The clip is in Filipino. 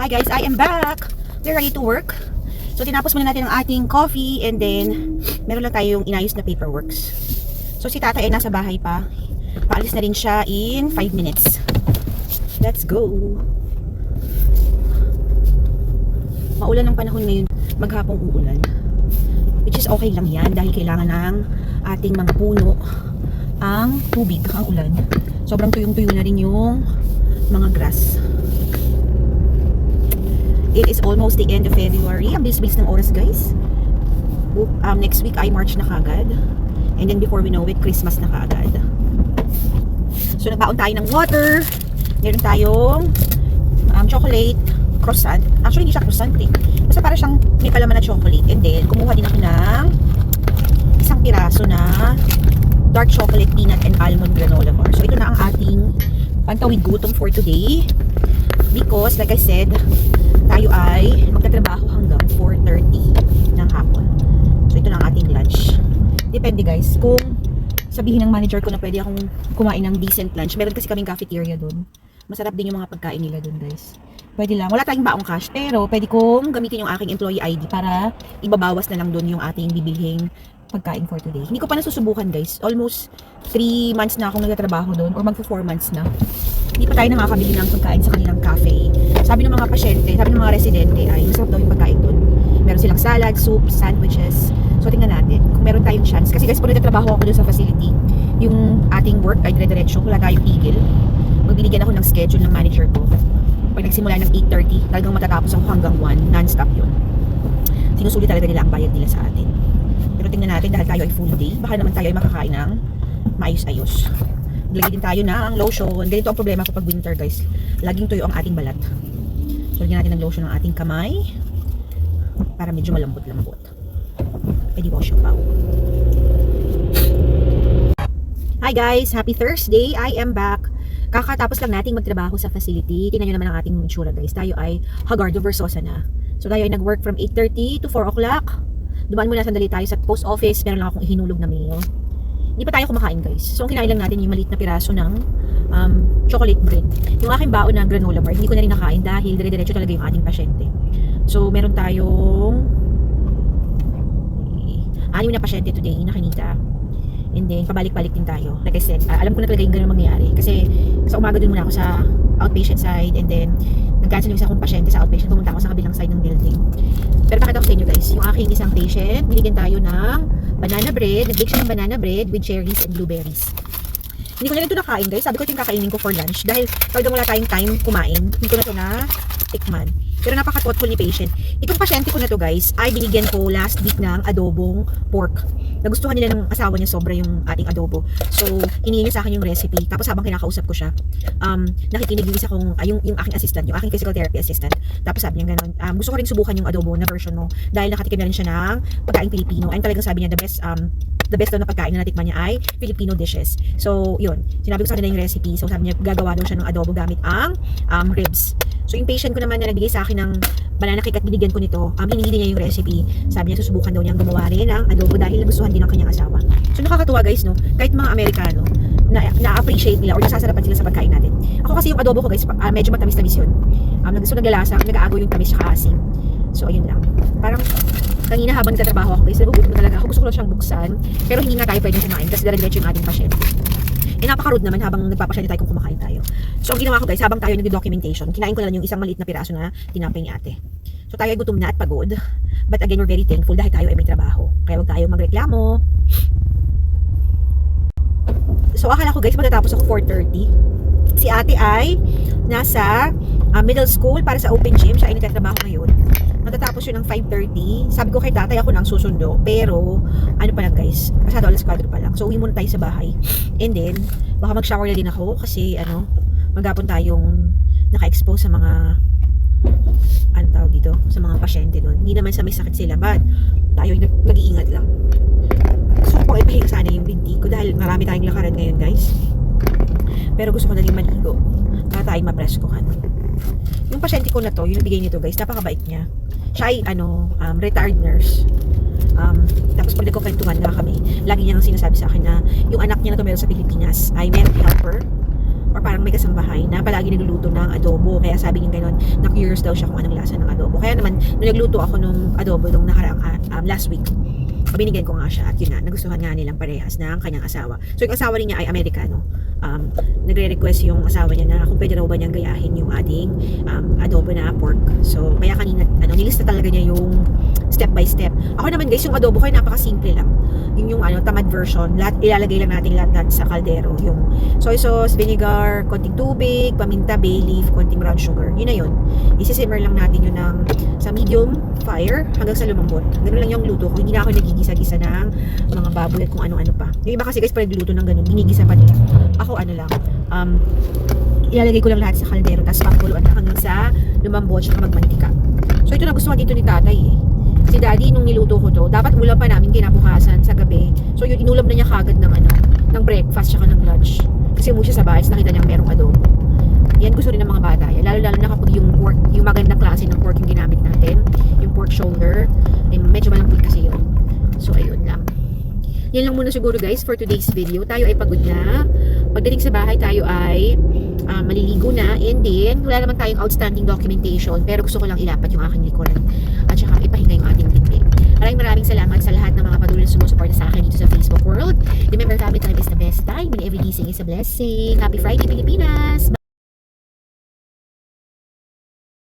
Hi guys, I am back. We're ready to work. So tinapos muna natin ang ating coffee and then meron lang tayong inayos na paperworks. So si tata ay nasa bahay pa. Paalis na rin siya in 5 minutes. Let's go. Maulan ang panahon ngayon. Maghapong uulan. Which is okay lang yan dahil kailangan ng ating mga puno ang tubig, ang ulan. Sobrang tuyong-tuyo na rin yung mga grass. It is almost the end of February. Ang bilis-bilis ng oras, guys. Um, next week ay March na kagad. And then before we know it, Christmas na kagad. So, nagbaon tayo ng water. Meron tayong um, chocolate croissant. Actually, hindi siya croissant eh. Basta para siyang may palaman na chocolate. And then, kumuha din ako ng isang piraso na dark chocolate peanut and almond granola bar. So, ito na ang ating pantawid gutom for today. Because, like I said, tayo ay magtatrabaho hanggang 4.30 ng hapon. So, ito na ang ating lunch. Depende guys, kung sabihin ng manager ko na pwede akong kumain ng decent lunch. Meron kasi kaming cafeteria doon. Masarap din yung mga pagkain nila doon guys. Pwede lang. Wala tayong baong cash. Pero pwede kong gamitin yung aking employee ID para ibabawas na lang doon yung ating bibilhing pagkain for today. Hindi ko pa nasusubukan guys. Almost 3 months na akong nagtatrabaho doon or magpo 4 months na. Hindi pa tayo nakakabili ng pagkain sa kanilang cafe. Sabi ng mga pasyente, sabi ng mga residente ay masarap daw yung pagkain doon. Meron silang salad, soup, sandwiches. So tingnan natin kung meron tayong chance. Kasi guys, pag nagtatrabaho ako doon sa facility, yung ating work ay dire-diretso, wala tayong tigil. Magbibigyan ako ng schedule ng manager ko. Pag nagsimula ng 8.30, talagang matatapos ako hanggang 1, non-stop yun. Sinusulit talaga nila ang bayad nila sa atin. Pero tingnan natin dahil tayo ay full day, baka naman tayo ay makakain ng maayos-ayos. Maglagay din tayo ng lotion. Ganito ang problema ko pag winter guys. Laging tuyo ang ating balat. So lagyan natin ng lotion ang ating kamay para medyo malambot-lambot. Pwede wash yung pao. Hi guys! Happy Thursday! I am back. Kakatapos lang nating magtrabaho sa facility. Tingnan nyo naman ang ating itsura guys. Tayo ay Hagardo Versosa na. So tayo ay nag-work from 8.30 to 4 o'clock. Dumaan muna sandali tayo sa post office. Meron lang akong ihinulog na mail. Hindi pa tayo kumakain guys. So ang kinain lang natin yung maliit na piraso ng um, chocolate bread. Yung aking baon na granola bar, hindi ko na rin nakain dahil dire-diretso talaga yung ating pasyente. So meron tayong anim na pasyente today na kinita. And then, pabalik-balik din tayo. Like I said, ah, alam ko na talaga yung ganun mangyayari. Kasi, sa umaga dun muna ako sa outpatient side. And then, nag-cancel yung isa kong pasyente sa outpatient. Pumunta ako sa kabilang side ng building. Pero pakita ko sa inyo guys, yung aking isang patient, binigyan tayo ng banana bread. Nag-bake siya ng banana bread with cherries and blueberries. Hindi ko na ito nakain guys. Sabi ko ito yung kakainin ko for lunch. Dahil talagang wala tayong time kumain. Hindi ko na ito na tikman. Pero napaka-thoughtful ni patient. Itong pasyente ko na to guys, ay binigyan ko last week ng adobong pork. Nagustuhan nila ng asawa niya sobra yung ating adobo. So, hiningi niya sa akin yung recipe. Tapos habang kinakausap ko siya, um, nakikinig yung isa kong, ay, yung, yung aking assistant, yung aking physical therapy assistant. Tapos sabi niya ganun, um, gusto ko rin subukan yung adobo na version mo. Dahil nakatikim na rin siya ng pagkain Pilipino. And talagang sabi niya, the best, um, the best daw na pagkain na natikman niya ay Filipino dishes. So, yun. Sinabi ko sa kanila yung recipe. So, sabi niya, gagawa daw siya ng adobo gamit ang um, ribs. So, yung patient ko naman na nagbigay sa akin ng banana cake at binigyan ko nito, um, hiningi din niya yung recipe. Sabi niya, susubukan daw niyang gumawa rin ng adobo dahil nagustuhan din ng kanyang asawa. So, nakakatuwa guys, no? Kahit mga Amerikano, na, na-appreciate nila or nasasarapan sila sa pagkain natin. Ako kasi yung adobo ko guys, uh, medyo matamis-tamis yun. Um, gusto naglalasa, nag-aago yung tamis sa asim. So, ayun lang. Parang, kanina habang nagtatrabaho ako guys, nagugutom na talaga ako. Gusto ko lang siyang buksan. Pero hindi nga tayo pwedeng kumain kasi dala-diretso yung ating pasyente. Eh, napaka-rude naman habang nagpapasyente tayo kung kumakain tayo. So, ang ginawa ko guys, habang tayo nag-documentation, kinain ko na lang yung isang maliit na piraso na tinapay ni ate. So, tayo ay gutom na at pagod. But again, we're very thankful dahil tayo ay may trabaho. Kaya huwag tayo magreklamo. So, akala ko guys, matatapos ako 4.30. Si ate ay nasa uh, middle school para sa open gym. Siya ay nagtatrabaho Matatapos yun ng 5.30. Sabi ko kay tatay ako nang susundo. Pero, ano pa lang guys, pasado alas 4 pa lang. So, uwi muna tayo sa bahay. And then, baka mag-shower na din ako kasi, ano, maghapon tayong naka-expose sa mga ano tawag dito, sa mga pasyente doon. Hindi naman sa may sakit sila, but tayo ay nag- nag-iingat lang. Gusto ko pang ipahinga sana yung binti ko dahil marami tayong lakaran ngayon, guys. Pero gusto ko na rin maligo para tayong mapreskohan. Yung pasyente ko na to, yung nabigay nito guys, napakabait niya. Siya ay ano, um, retired nurse. Um, tapos pag nagkukwentuhan na kami, lagi niya sinasabi sa akin na yung anak niya na tumero sa Pilipinas ay mental helper. or parang may kasambahay na palagi nagluluto ng adobo. Kaya sabi niya gano'n, na-curious daw siya kung anong lasa ng adobo. Kaya naman, nung nagluto ako nung adobo nung nakaraang ah, um, last week, binigyan ko nga siya at yun na, nagustuhan nga nilang parehas ng kanyang asawa. So yung asawa rin niya ay Amerikano. Um, nagre-request yung asawa niya na kung pwede raw ba niyang gayahin yung ating um, adobo na pork. So kaya kanina, ano, nilista talaga niya yung step by step. Ako naman guys, yung adobo ko napaka-simple lang. Yun yung ano, tamad version. Lahat, ilalagay lang natin lahat, lahat sa kaldero. Yung soy sauce, vinegar, konting tubig, paminta, bay leaf, konting brown sugar. Yun na yun. Isisimmer lang natin yun ng sa medium fire hanggang sa lumambot. Ganun lang yung luto ko. Hindi na ako nagigisa-gisa ng mga baboy at kung ano-ano pa. Yung iba kasi guys, pag nagluto ng ganun, ginigisa pa nila. Ako ano lang, um, ilalagay ko lang lahat sa kaldero, tapos pakuluan lang hanggang sa lumambot siya magmantika. So ito na gusto dito ni tatay eh. Si daddy, nung niluto ko to, dapat ulam pa namin kinabukasan sa gabi. So yun, inulam na niya kagad ng ano, ng breakfast tsaka ng lunch. Kasi umuwi siya sa bahay, nakita niya merong adobo. Yan gusto rin ng mga bata. Lalo-lalo na kapag yung pork, yung magandang klase ng pork yung ginamit natin, yung pork shoulder, eh, medyo malambot kasi yun. So ayun lang. Yan lang muna siguro guys for today's video. Tayo ay pagod na. Pagdating sa bahay tayo ay ah, maliligo na and then wala naman tayong outstanding documentation pero gusto ko lang ilapat yung aking likuran at saka ipahinga yung is a blessing. Happy Friday, Pilipinas!